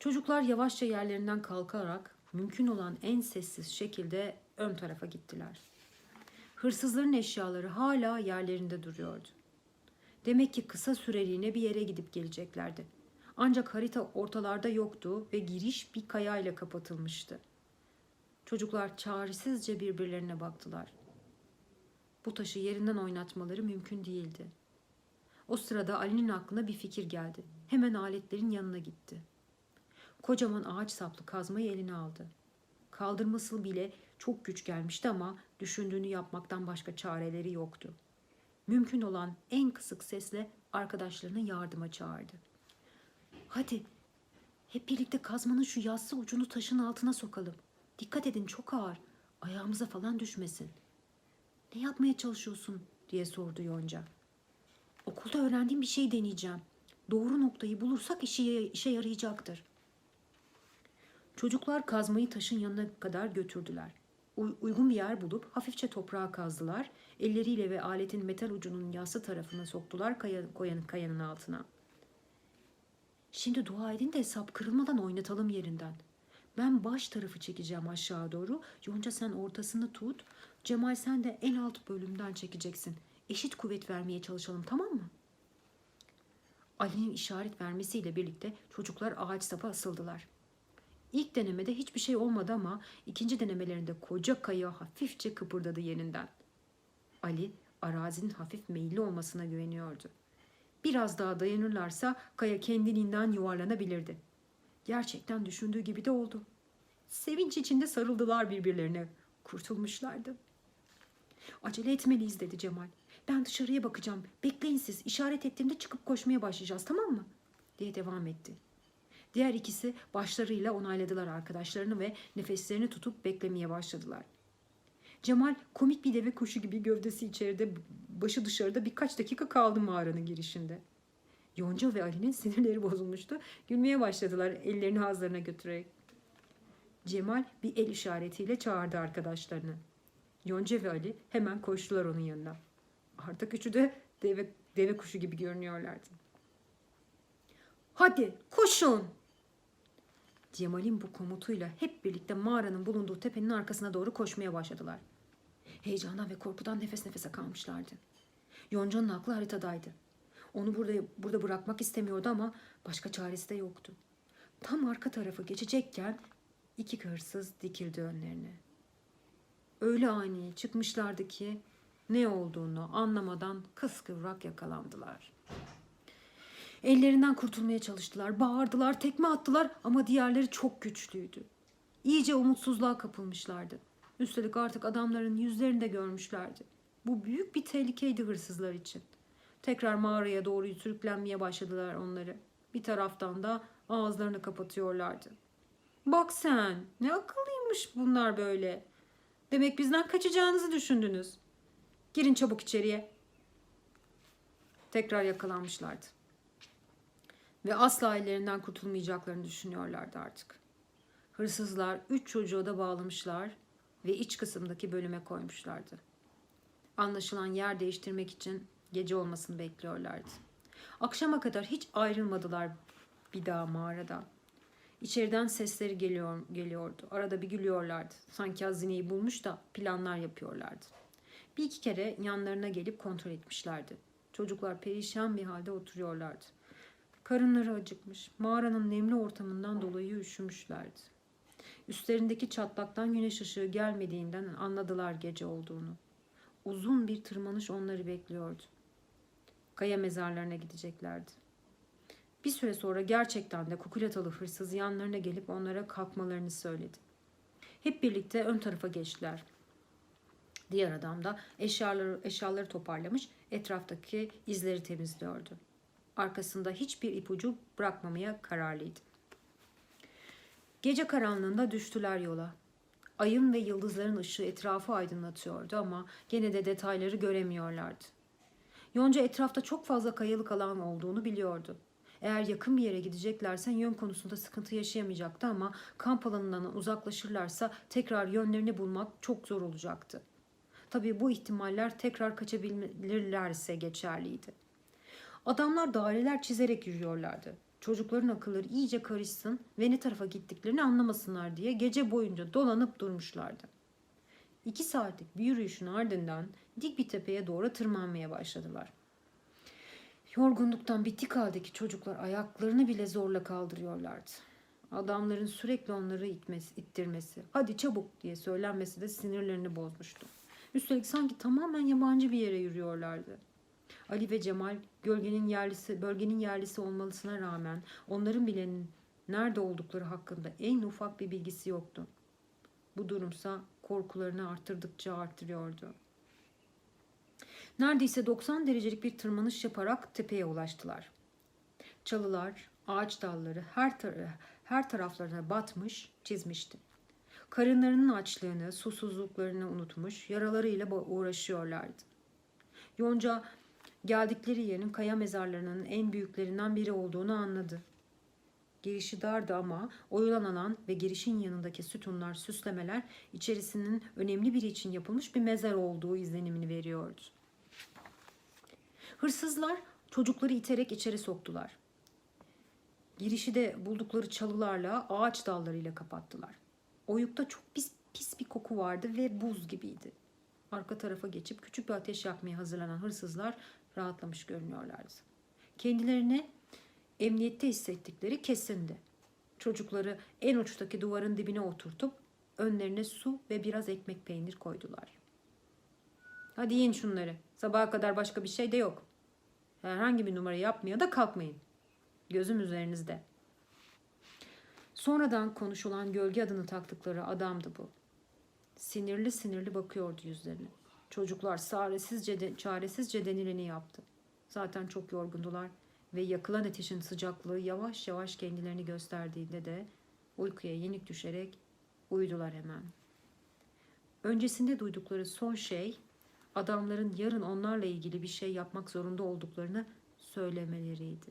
Çocuklar yavaşça yerlerinden kalkarak mümkün olan en sessiz şekilde ön tarafa gittiler. Hırsızların eşyaları hala yerlerinde duruyordu. Demek ki kısa süreliğine bir yere gidip geleceklerdi. Ancak harita ortalarda yoktu ve giriş bir kayayla kapatılmıştı. Çocuklar çaresizce birbirlerine baktılar. Bu taşı yerinden oynatmaları mümkün değildi. O sırada Ali'nin aklına bir fikir geldi. Hemen aletlerin yanına gitti. Kocaman ağaç saplı kazmayı eline aldı. Kaldırması bile çok güç gelmişti ama düşündüğünü yapmaktan başka çareleri yoktu. Mümkün olan en kısık sesle arkadaşlarını yardıma çağırdı. Hadi hep birlikte kazmanın şu yassı ucunu taşın altına sokalım. Dikkat edin çok ağır. Ayağımıza falan düşmesin. Ne yapmaya çalışıyorsun diye sordu Yonca. Okulda öğrendiğim bir şey deneyeceğim. Doğru noktayı bulursak işe, işe yarayacaktır. Çocuklar kazmayı taşın yanına kadar götürdüler. Uy- uygun bir yer bulup hafifçe toprağa kazdılar. Elleriyle ve aletin metal ucunun yassı tarafına soktular kaya, koyanın, kayanın altına. Şimdi dua edin de hesap kırılmadan oynatalım yerinden. Ben baş tarafı çekeceğim aşağı doğru. Yonca sen ortasını tut. Cemal sen de en alt bölümden çekeceksin. Eşit kuvvet vermeye çalışalım tamam mı? Ali'nin işaret vermesiyle birlikte çocuklar ağaç sapa asıldılar. İlk denemede hiçbir şey olmadı ama ikinci denemelerinde koca kaya hafifçe kıpırdadı yerinden. Ali arazinin hafif meyilli olmasına güveniyordu. Biraz daha dayanırlarsa kaya kendiliğinden yuvarlanabilirdi. Gerçekten düşündüğü gibi de oldu. Sevinç içinde sarıldılar birbirlerine. Kurtulmuşlardı. Acele etmeliyiz dedi Cemal. Ben dışarıya bakacağım. Bekleyin siz. İşaret ettiğimde çıkıp koşmaya başlayacağız tamam mı? diye devam etti. Diğer ikisi başlarıyla onayladılar arkadaşlarını ve nefeslerini tutup beklemeye başladılar. Cemal komik bir deve kuşu gibi gövdesi içeride, başı dışarıda birkaç dakika kaldı mağaranın girişinde. Yonca ve Ali'nin sinirleri bozulmuştu. Gülmeye başladılar ellerini ağızlarına götürerek. Cemal bir el işaretiyle çağırdı arkadaşlarını. Yonca ve Ali hemen koştular onun yanına. Artık üçü de deve, deve kuşu gibi görünüyorlardı. Hadi koşun! Cemal'in bu komutuyla hep birlikte mağaranın bulunduğu tepenin arkasına doğru koşmaya başladılar. Heyecandan ve korkudan nefes nefese kalmışlardı. Yonca'nın aklı haritadaydı. Onu burada burada bırakmak istemiyordu ama başka çaresi de yoktu. Tam arka tarafı geçecekken iki hırsız dikildi önlerine. Öyle ani çıkmışlardı ki ne olduğunu anlamadan kıskıvrak yakalandılar. Ellerinden kurtulmaya çalıştılar, bağırdılar, tekme attılar ama diğerleri çok güçlüydü. İyice umutsuzluğa kapılmışlardı. Üstelik artık adamların yüzlerini de görmüşlerdi. Bu büyük bir tehlikeydi hırsızlar için. Tekrar mağaraya doğru sürüklenmeye başladılar onları. Bir taraftan da ağızlarını kapatıyorlardı. Bak sen ne akıllıymış bunlar böyle. Demek bizden kaçacağınızı düşündünüz. Girin çabuk içeriye. Tekrar yakalanmışlardı. Ve asla ellerinden kurtulmayacaklarını düşünüyorlardı artık. Hırsızlar üç çocuğu da bağlamışlar ve iç kısımdaki bölüme koymuşlardı. Anlaşılan yer değiştirmek için gece olmasını bekliyorlardı. Akşama kadar hiç ayrılmadılar bir daha mağaradan. İçeriden sesleri geliyor, geliyordu. Arada bir gülüyorlardı. Sanki hazineyi bulmuş da planlar yapıyorlardı. Bir iki kere yanlarına gelip kontrol etmişlerdi. Çocuklar perişan bir halde oturuyorlardı. Karınları acıkmış, mağaranın nemli ortamından dolayı üşümüşlerdi. Üstlerindeki çatlaktan güneş ışığı gelmediğinden anladılar gece olduğunu. Uzun bir tırmanış onları bekliyordu. Kaya mezarlarına gideceklerdi. Bir süre sonra gerçekten de kukulatalı hırsız yanlarına gelip onlara kalkmalarını söyledi. Hep birlikte ön tarafa geçtiler. Diğer adam da eşyaları, eşyaları toparlamış, etraftaki izleri temizliyordu. Arkasında hiçbir ipucu bırakmamaya kararlıydı. Gece karanlığında düştüler yola. Ayın ve yıldızların ışığı etrafı aydınlatıyordu ama gene de detayları göremiyorlardı. Yonca etrafta çok fazla kayalık alan olduğunu biliyordu. Eğer yakın bir yere gideceklerse yön konusunda sıkıntı yaşayamayacaktı ama kamp alanından uzaklaşırlarsa tekrar yönlerini bulmak çok zor olacaktı. Tabii bu ihtimaller tekrar kaçabilirlerse geçerliydi. Adamlar daireler çizerek yürüyorlardı. Çocukların akılları iyice karışsın ve ne tarafa gittiklerini anlamasınlar diye gece boyunca dolanıp durmuşlardı. İki saatlik bir yürüyüşün ardından dik bir tepeye doğru tırmanmaya başladılar. Yorgunluktan bittik haldeki çocuklar ayaklarını bile zorla kaldırıyorlardı. Adamların sürekli onları itmesi, ittirmesi, hadi çabuk diye söylenmesi de sinirlerini bozmuştu. Üstelik sanki tamamen yabancı bir yere yürüyorlardı. Ali ve Cemal gölgenin yerlisi, bölgenin yerlisi olmalısına rağmen onların bilenin nerede oldukları hakkında en ufak bir bilgisi yoktu. Bu durumsa korkularını arttırdıkça artırıyordu. Neredeyse 90 derecelik bir tırmanış yaparak tepeye ulaştılar. Çalılar, ağaç dalları her, tar- her taraflarına batmış, çizmişti. Karınlarının açlığını, susuzluklarını unutmuş, yaralarıyla uğraşıyorlardı. Yonca geldikleri yerin kaya mezarlarının en büyüklerinden biri olduğunu anladı. Girişi dardı ama oyulan alan ve girişin yanındaki sütunlar, süslemeler içerisinin önemli biri için yapılmış bir mezar olduğu izlenimini veriyordu. Hırsızlar çocukları iterek içeri soktular. Girişi de buldukları çalılarla, ağaç dallarıyla kapattılar. Oyukta çok pis, pis bir koku vardı ve buz gibiydi. Arka tarafa geçip küçük bir ateş yakmaya hazırlanan hırsızlar rahatlamış görünüyorlardı. Kendilerini emniyette hissettikleri kesindi. Çocukları en uçtaki duvarın dibine oturtup önlerine su ve biraz ekmek peynir koydular. Hadi yiyin şunları. Sabaha kadar başka bir şey de yok. Herhangi bir numara yapmaya da kalkmayın. Gözüm üzerinizde. Sonradan konuşulan gölge adını taktıkları adamdı bu. Sinirli sinirli bakıyordu yüzlerine. Çocuklar çaresizce, de, çaresizce denileni yaptı. Zaten çok yorgundular ve yakılan ateşin sıcaklığı yavaş yavaş kendilerini gösterdiğinde de uykuya yenik düşerek uyudular hemen. Öncesinde duydukları son şey adamların yarın onlarla ilgili bir şey yapmak zorunda olduklarını söylemeleriydi.